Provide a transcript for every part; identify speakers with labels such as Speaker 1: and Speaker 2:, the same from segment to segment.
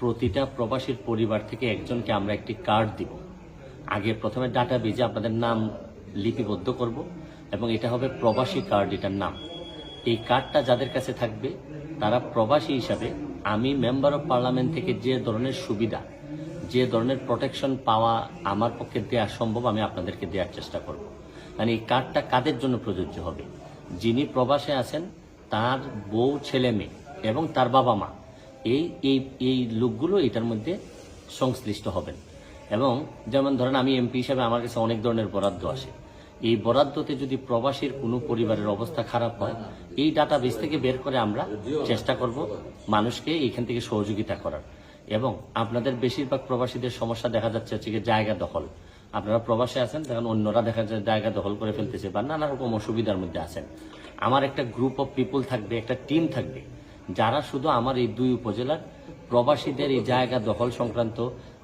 Speaker 1: প্রতিটা প্রবাসীর পরিবার থেকে একজনকে আমরা একটি কার্ড দিব। আগে প্রথমে ডাটা বেজে আপনাদের নাম লিপিবদ্ধ করব এবং এটা হবে প্রবাসী কার্ড এটার নাম। এই কার্ডটা যাদের কাছে থাকবে, তারা প্রবাসী হিসাবে আমি মেম্বার অফ পার্লামেন্ট থেকে যে ধরনের সুবিধা, যে ধরনের প্রোটেকশন পাওয়া আমার পক্ষে দেওয়া সম্ভব, আমি আপনাদেরকে দেওয়ার চেষ্টা করব। মানে এই কার্ডটা কাদের জন্য প্রযোজ্য হবে? যিনি প্রবাসে আছেন, তার বউ, ছেলে, মেয়ে এবং তার বাবা মা এই এই এই লোকগুলো এটার মধ্যে সংশ্লিষ্ট হবেন। এবং যেমন ধরেন আমি এমপি হিসাবে আমার কাছে অনেক ধরনের বরাদ্দ আসে। এই বরাদ্দতে যদি প্রবাসীর কোনো পরিবারের অবস্থা খারাপ হয়, এই ডাটা বেস থেকে বের করে আমরা চেষ্টা করব মানুষকে এখান থেকে সহযোগিতা করার। এবং আপনাদের বেশিরভাগ প্রবাসীদের সমস্যা দেখা যাচ্ছে হচ্ছে জায়গা দখল। আপনারা প্রবাসে আছেন, তখন অন্যরা দেখা যায় জায়গা দখল করে ফেলতেছে বা নানা রকম অসুবিধার মধ্যে আছেন। আমার একটা গ্রুপ অফ পিপল থাকবে, একটা টিম থাকবে। যারা শুধু আমার এই দুই উপজেলার প্রবাসীদের এই জায়গা দখল সংক্রান্ত,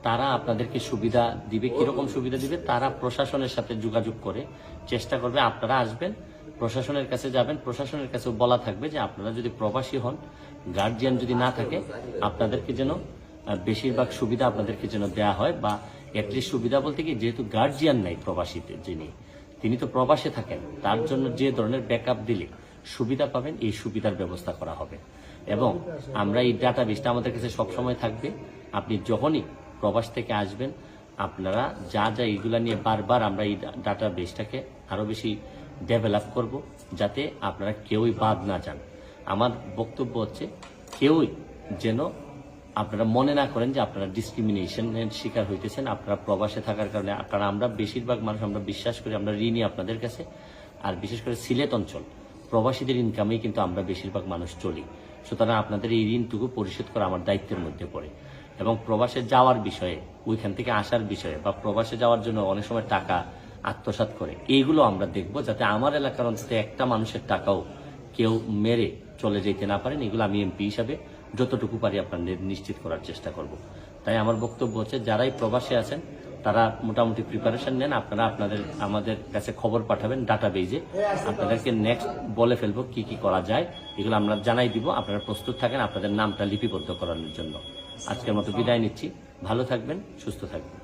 Speaker 1: তারা আপনাদেরকে সুবিধা দিবে, কীরকম সুবিধা দিবে, তারা প্রশাসনের সাথে যোগাযোগ করে চেষ্টা করবে, আপনারা আসবেন, প্রশাসনের কাছে যাবেন, প্রশাসনের কাছে বলা থাকবে যে আপনারা যদি প্রবাসী হন গার্জিয়ান যদি না থাকে, আপনাদেরকে যেন বেশিরভাগ সুবিধা আপনাদেরকে যেন দেয়া হয়, বা অ্যাটলিস্ট সুবিধা বলতে কি, যেহেতু গার্জিয়ান নাই প্রবাসীতে যিনি, তিনি তো প্রবাসে থাকেন, তার জন্য যে ধরনের ব্যাকআপ দিলে সুবিধা পাবেন, এই সুবিধার ব্যবস্থা করা হবে। এবং আমরা এই ডাটা বেসটা আমাদের কাছে সবসময় থাকবে। আপনি যখনই প্রবাস থেকে আসবেন, আপনারা যা যা এইগুলা নিয়ে বারবার আমরা এই ডাটা বেসটাকে আরও বেশি ডেভেলপ করব, যাতে আপনারা কেউই বাদ না যান। আমার বক্তব্য হচ্ছে, কেউই যেন আপনারা মনে না করেন যে আপনারা ডিসক্রিমিনেশনের শিকার হইতেছেন, আপনারা প্রবাসে থাকার কারণে। কারণ আমরা বেশিরভাগ মানুষ, আমরা বিশ্বাস করি আমরা ঋণী আপনাদের কাছে, আর বিশেষ করে সিলেট অঞ্চল। প্রবাসীদের ইনকামেই কিন্তু আমরা বেশিরভাগ মানুষ চলি। সুতরাং আপনাদের এই ঋণটুকু পরিশোধ করা আমার দায়িত্বের মধ্যে পড়ে। এবং প্রবাসে যাওয়ার বিষয়ে, ওইখান থেকে আসার বিষয়ে বা প্রবাসে যাওয়ার জন্য অনেক সময় টাকা আত্মসাৎ করে, এইগুলো আমরা দেখব যাতে আমার এলাকার অঞ্চলে একটা মানুষের টাকাও কেউ মেরে চলে যেতে না পারেন। এগুলো আমি এমপি হিসাবে যতটুকু পারি আপনাদের নিশ্চিত করার চেষ্টা করব। তাই আমার বক্তব্য হচ্ছে, যারাই প্রবাসে আছেন তারা মোটামুটি প্রিপারেশন নেন। আপনারা আপনাদের, আমাদের কাছে খবর পাঠাবেন ডাটা বেজে আপনাদেরকে নেক্সট বলে ফেলব কি কি করা যায়। এগুলো আমরা জানাই দিব। আপনারা প্রস্তুত থাকেন আপনাদের নামটা লিপিবদ্ধ করানোর জন্য। আজকের মতো বিদায় নিচ্ছি। ভালো থাকবেন, সুস্থ থাকবেন।